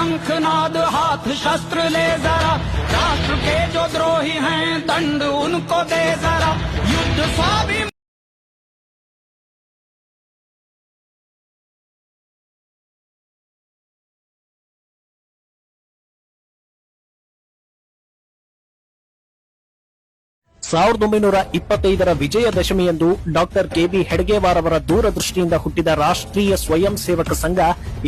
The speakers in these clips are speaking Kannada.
शंखनाद हाथ शस्त्र ले जरा। राष्ट्र के जो द्रोही हैं, दंड उनको दे जरा। युद्ध स्वाभिमान ಸಾವಿರದ ಒಂಬೈನೂರ ಇಪ್ಪತ್ತೈದರ ವಿಜಯದಶಮಿಯಂದು ಡಾಕ್ಟರ್ ಕೆಬಿ ಹೆಡ್ಗೇವಾರ್ ಅವರ ದೂರದೃಷ್ಟಿಯಿಂದ ಹುಟ್ಟಿದ ರಾಷ್ಟ್ರೀಯ ಸ್ವಯಂ ಸೇವಕ ಸಂಘ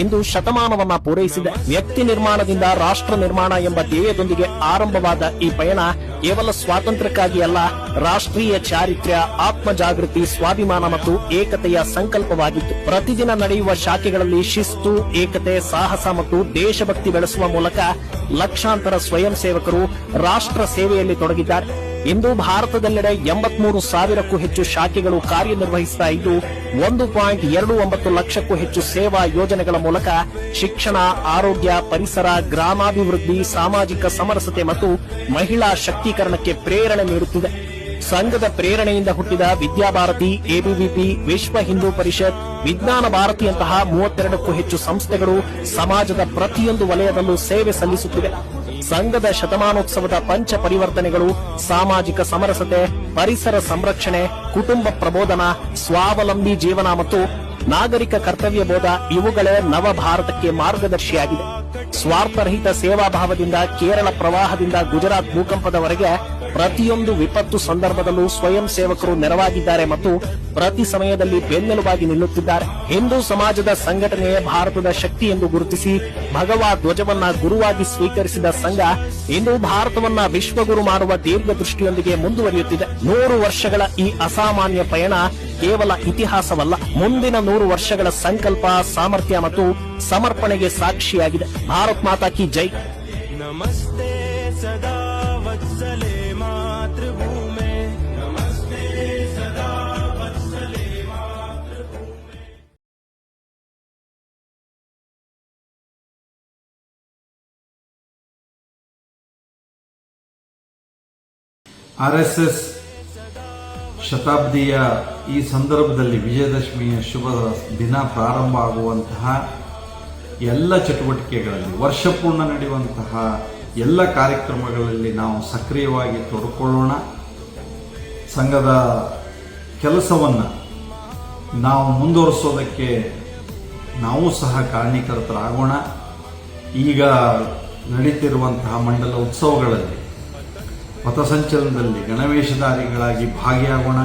ಇಂದು ಶತಮಾನವನ್ನ ಪೂರೈಸಿದೆ. ವ್ಯಕ್ತಿ ನಿರ್ಮಾಣದಿಂದ ರಾಷ್ಟ್ರ ನಿರ್ಮಾಣ ಎಂಬ ಧ್ಯೇಯದೊಂದಿಗೆ ಆರಂಭವಾದ ಈ ಪಯಣ ಕೇವಲ ಸ್ವಾತಂತ್ರ್ಯಕ್ಕಾಗಿ ಅಲ್ಲ, ರಾಷ್ಟ್ರೀಯ ಚಾರಿತ್ರ್ಯ ಆತ್ಮ ಜಾಗೃತಿ ಸ್ವಾಭಿಮಾನ ಮತ್ತು ಏಕತೆಯ ಸಂಕಲ್ಪವಾಗಿತ್ತು. ಪ್ರತಿದಿನ ನಡೆಯುವ ಶಾಖೆಗಳಲ್ಲಿ ಶಿಸ್ತು, ಏಕತೆ, ಸಾಹಸ ಮತ್ತು ದೇಶಭಕ್ತಿ ಬೆಳೆಸುವ ಮೂಲಕ ಲಕ್ಷಾಂತರ ಸ್ವಯಂ ಸೇವಕರು ರಾಷ್ಟ್ರ ಸೇವೆಯಲ್ಲಿ ತೊಡಗಿದ್ದಾರೆ. ಇಂದು ಭಾರತದೆಲ್ಲೆಡೆ ಎಂಬತ್ಮೂರು ಸಾವಿರಕ್ಕೂ ಹೆಚ್ಚು ಶಾಖೆಗಳು ಕಾರ್ಯನಿರ್ವಹಿಸುತ್ತಾ ಇದ್ದು, ಒಂದು ಪಾಯಿಂಟ್ ಎರಡು ಒಂಬತ್ತು ಲಕ್ಷಕ್ಕೂ ಹೆಚ್ಚು ಸೇವಾ ಯೋಜನೆಗಳ ಮೂಲಕ ಶಿಕ್ಷಣ, ಆರೋಗ್ಯ, ಪರಿಸರ, ಗ್ರಾಮಾಭಿವೃದ್ಧಿ, ಸಾಮಾಜಿಕ ಸಮರಸತೆ ಮತ್ತು ಮಹಿಳಾ ಶಕ್ತೀಕರಣಕ್ಕೆ ಪ್ರೇರಣೆ ನೀಡುತ್ತಿದೆ. ಸಂಘದ ಪ್ರೇರಣೆಯಿಂದ ಹುಟ್ಟಿದ ವಿದ್ಯಾಭಾರತಿ ಎಬಿವಿಪಿ ವಿಶ್ವ ಹಿಂದೂ ಪರಿಷತ್, ವಿಜ್ಞಾನ ಭಾರತಿಯಂತಹ ಮೂವತ್ತೆರಡಕ್ಕೂ ಹೆಚ್ಚು ಸಂಸ್ಥೆಗಳು ಸಮಾಜದ ಪ್ರತಿಯೊಂದು ವಲಯದಲ್ಲೂ ಸೇವೆ ಸಲ್ಲಿಸುತ್ತಿವೆ. ಸಂಘದ ಶತಮಾನೋತ್ಸವದ ಪಂಚ ಪರಿವರ್ತನೆಗಳು, ಸಾಮಾಜಿಕ ಸಮರಸತೆ, ಪರಿಸರ ಸಂರಕ್ಷಣೆ, ಕುಟುಂಬ ಪ್ರಬೋಧನ, ಸ್ವಾವಲಂಬಿ ಜೀವನ ಮತ್ತು ನಾಗರಿಕ ಕರ್ತವ್ಯ ಬೋಧ ಇವುಗಳೇ ನವ ಭಾರತಕ್ಕೆ ಮಾರ್ಗದರ್ಶಿಯಾಗಿದೆ. ಸ್ವಾರ್ಥರಹಿತ ಸೇವಾಭಾವದಿಂದ ಕೇರಳ ಪ್ರವಾಹದಿಂದ ಗುಜರಾತ್ ಭೂಕಂಪದವರೆಗೆ ಪ್ರತಿಯೊಂದು ವಿಪತ್ತು ಸಂದರ್ಭದಲ್ಲೂ ಸ್ವಯಂ ಸೇವಕರು ನೆರವಾಗಿದ್ದಾರೆ ಮತ್ತು ಪ್ರತಿ ಸಮಯದಲ್ಲಿ ಬೆನ್ನೆಲುಬಾಗಿ ನಿಲ್ಲುತ್ತಿದ್ದಾರೆ. ಹಿಂದೂ ಸಮಾಜದ ಸಂಘಟನೆಯೇ ಭಾರತದ ಶಕ್ತಿ ಎಂದು ಗುರುತಿಸಿ ಭಗವಾ ಧ್ವಜವನ್ನ ಗುರುವಾಗಿ ಸ್ವೀಕರಿಸಿದ ಸಂಘ ಇಂದು ಭಾರತವನ್ನ ವಿಶ್ವಗುರು ಮಾಡುವ ದೀರ್ಘದೃಷ್ಟಿಯೊಂದಿಗೆ ಮುಂದುವರಿಯುತ್ತಿದೆ. ನೂರು ವರ್ಷಗಳ ಈ ಅಸಾಮಾನ್ಯ ಪಯಣ ಕೇವಲ ಇತಿಹಾಸವಲ್ಲ. ಮುಂದಿನ ನೂರು ವರ್ಷಗಳ ಸಂಕಲ್ಪ, ಸಾಮರ್ಥ್ಯ ಮತ್ತು ಸಮರ್ಪಣೆಗೆ ಸಾಕ್ಷಿಯಾಗಿದೆ. ಭಾರತ್ ಮಾತಾ ಕಿ ಜೈ. ನಮಸ್ತೆ ಸದಾ ಆರ್ ಎಸ್ ಎಸ್ ಶತಾಬ್ದಿಯ ಈ ಸಂದರ್ಭದಲ್ಲಿ ವಿಜಯದಶಮಿಯ ಶುಭ ದಿನ ಪ್ರಾರಂಭ ಆಗುವಂತಹ ಎಲ್ಲ ಚಟುವಟಿಕೆಗಳಲ್ಲಿ, ವರ್ಷಪೂರ್ಣ ನಡೆಯುವಂತಹ ಎಲ್ಲ ಕಾರ್ಯಕ್ರಮಗಳಲ್ಲಿ ನಾವು ಸಕ್ರಿಯವಾಗಿ ತೊಡಕೊಳ್ಳೋಣ. ಸಂಘದ ಕೆಲಸವನ್ನು ನಾವು ಮುಂದುವರಿಸೋದಕ್ಕೆ ನಾವು ಸಹ ಕಾರಣೀಕರ್ತರಾಗೋಣ ಈಗ ನಡೀತಿರುವಂತಹ ಮಂಡಲ ಉತ್ಸವಗಳಲ್ಲಿ ಪಥಸಂಚಲನದಲ್ಲಿ ಗಣವೇಶಧಾರಿಗಳಾಗಿ ಭಾಗಿಯಾಗೋಣ.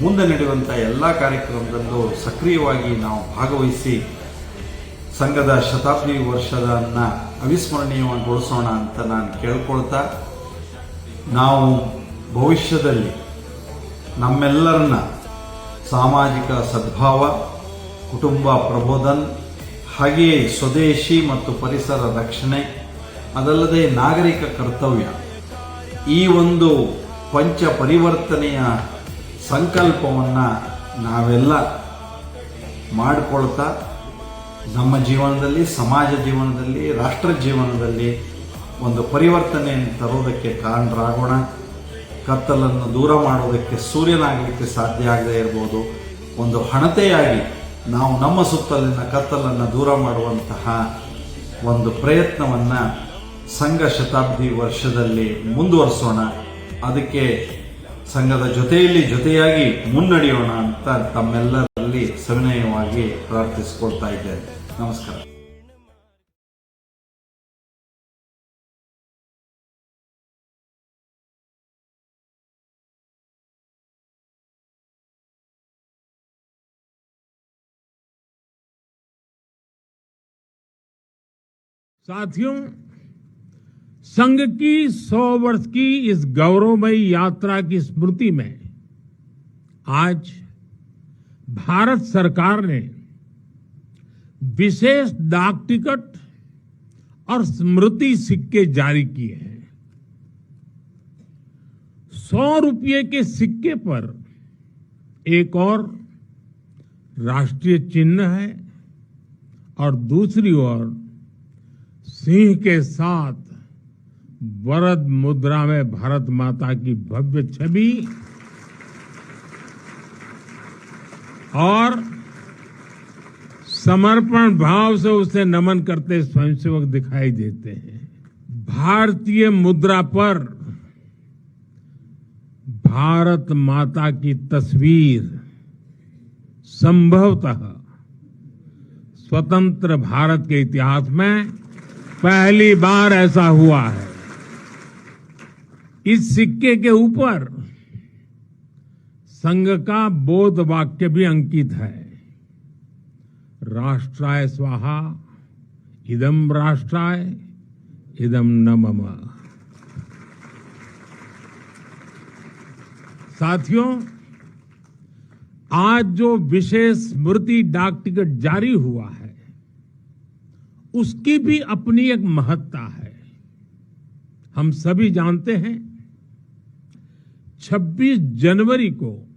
ಮುಂದೆ ನಡೆಯುವಂಥ ಎಲ್ಲ ಕಾರ್ಯಕ್ರಮದಲ್ಲೂ ಸಕ್ರಿಯವಾಗಿ ನಾವು ಭಾಗವಹಿಸಿ ಸಂಘದ ಶತಾಬ್ದಿ ವರ್ಷದನ್ನ ಅವಿಸ್ಮರಣೀಯಗೊಳಿಸೋಣ ಅಂತ ನಾನು ಕೇಳ್ಕೊಳ್ತಾ, ನಾವು ಭವಿಷ್ಯದಲ್ಲಿ ನಮ್ಮೆಲ್ಲರನ್ನ ಸಾಮಾಜಿಕ ಸದ್ಭಾವ, ಕುಟುಂಬ ಪ್ರಬೋಧನ್, ಹಾಗೆಯೇ ಸ್ವದೇಶಿ ಮತ್ತು ಪರಿಸರ ರಕ್ಷಣೆ, ಅದಲ್ಲದೆ ನಾಗರಿಕ ಕರ್ತವ್ಯ ಈ ಒಂದು ಪಂಚ ಪರಿವರ್ತನೆಯ ಸಂಕಲ್ಪವನ್ನು ನಾವೆಲ್ಲ ಮಾಡಿಕೊಳ್ತಾ ನಮ್ಮ ಜೀವನದಲ್ಲಿ, ಸಮಾಜ ಜೀವನದಲ್ಲಿ, ರಾಷ್ಟ್ರ ಜೀವನದಲ್ಲಿ ಒಂದು ಪರಿವರ್ತನೆಯನ್ನು ತರೋದಕ್ಕೆ ಕಾರಣರಾಗೋಣ. ಕತ್ತಲನ್ನು ದೂರ ಮಾಡೋದಕ್ಕೆ ಸೂರ್ಯನಾಗಲಿಕ್ಕೆ ಸಾಧ್ಯ ಆಗದೇ ಇರ್ಬೋದು. ಒಂದು ಹಣತೆಯಾಗಿ ನಾವು ನಮ್ಮ ಸುತ್ತಲಿನ ಕತ್ತಲನ್ನು ದೂರ ಮಾಡುವಂತಹ ಒಂದು ಪ್ರಯತ್ನವನ್ನು ಸಂಘ ಶತಾಬ್ದಿ ವರ್ಷದಲ್ಲಿ ಮುಂದುವರಿಸೋಣ ಅದಕ್ಕೆ ಸಂಘದ ಜೊತೆಯಲ್ಲಿ ಜೊತೆಯಾಗಿ ಮುನ್ನಡೆಯೋಣ ಅಂತ ತಮ್ಮೆಲ್ಲರಲ್ಲಿ ಸವಿನಯವಾಗಿ ಪ್ರಾರ್ಥಿಸಿಕೊಳ್ತಾ ಇದ್ದೇನೆ ನಮಸ್ಕಾರ साथियों संघ की सौ वर्ष की इस गौरवमयी यात्रा की स्मृति में आज भारत सरकार ने विशेष डाक टिकट और स्मृति सिक्के जारी किए हैं। सौ रुपये के सिक्के पर एक और राष्ट्रीय चिन्ह है और दूसरी ओर सिंह के साथ वरद मुद्रा में भारत माता की भव्य छवि और समर्पण भाव से उसे नमन करते स्वयंसेवक दिखाई देते हैं। भारतीय मुद्रा पर भारत माता की तस्वीर संभवतः स्वतंत्र भारत के इतिहास में पहली बार ऐसा हुआ है। इस सिक्के के ऊपर संघ का बोध वाक्य भी अंकित है। राष्ट्राय स्वाहा इदम राष्ट्राय इदम न मम साथियों, आज जो विशेष स्मृति डाक टिकट जारी हुआ है, उसकी भी अपनी एक महत्ता है। हम सभी जानते हैं 26 जनवरी को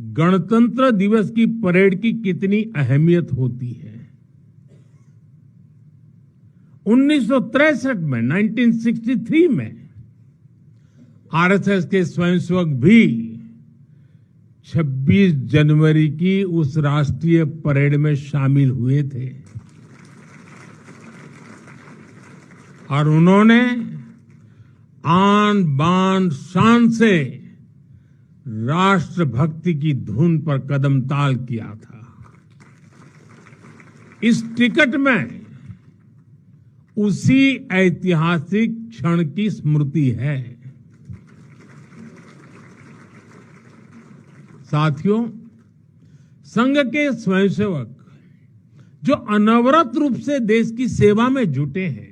गणतंत्र दिवस की परेड की कितनी अहमियत होती है? 1963 में 1963 में आरएसएस के स्वयंसेवक भी 26 जनवरी की उस राष्ट्रीय परेड में शामिल हुए थे। और उन्होंने आन बान शान से राष्ट्रभक्ति की धुन पर कदम ताल किया था। इस टिकट में उसी ऐतिहासिक क्षण की स्मृति है। साथियों, संघ के स्वयंसेवक जो अनवरत रूप से देश की सेवा में जुटे हैं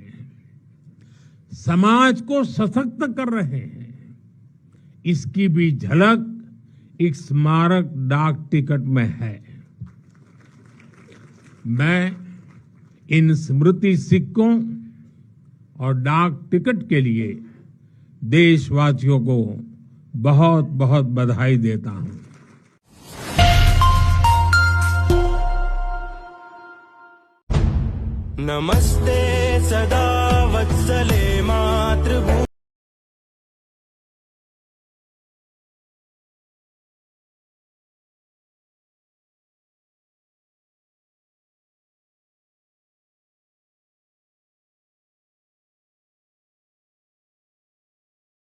समाज को सशक्त कर रहे हैं। इसकी भी झलक एक स्मारक डाक टिकट में है। मैं इन स्मृति सिक्कों और डाक टिकट के लिए देशवासियों को बहुत बहुत बधाई देता हूँ। नमस्ते सदा। వత్సలే మాతృభూ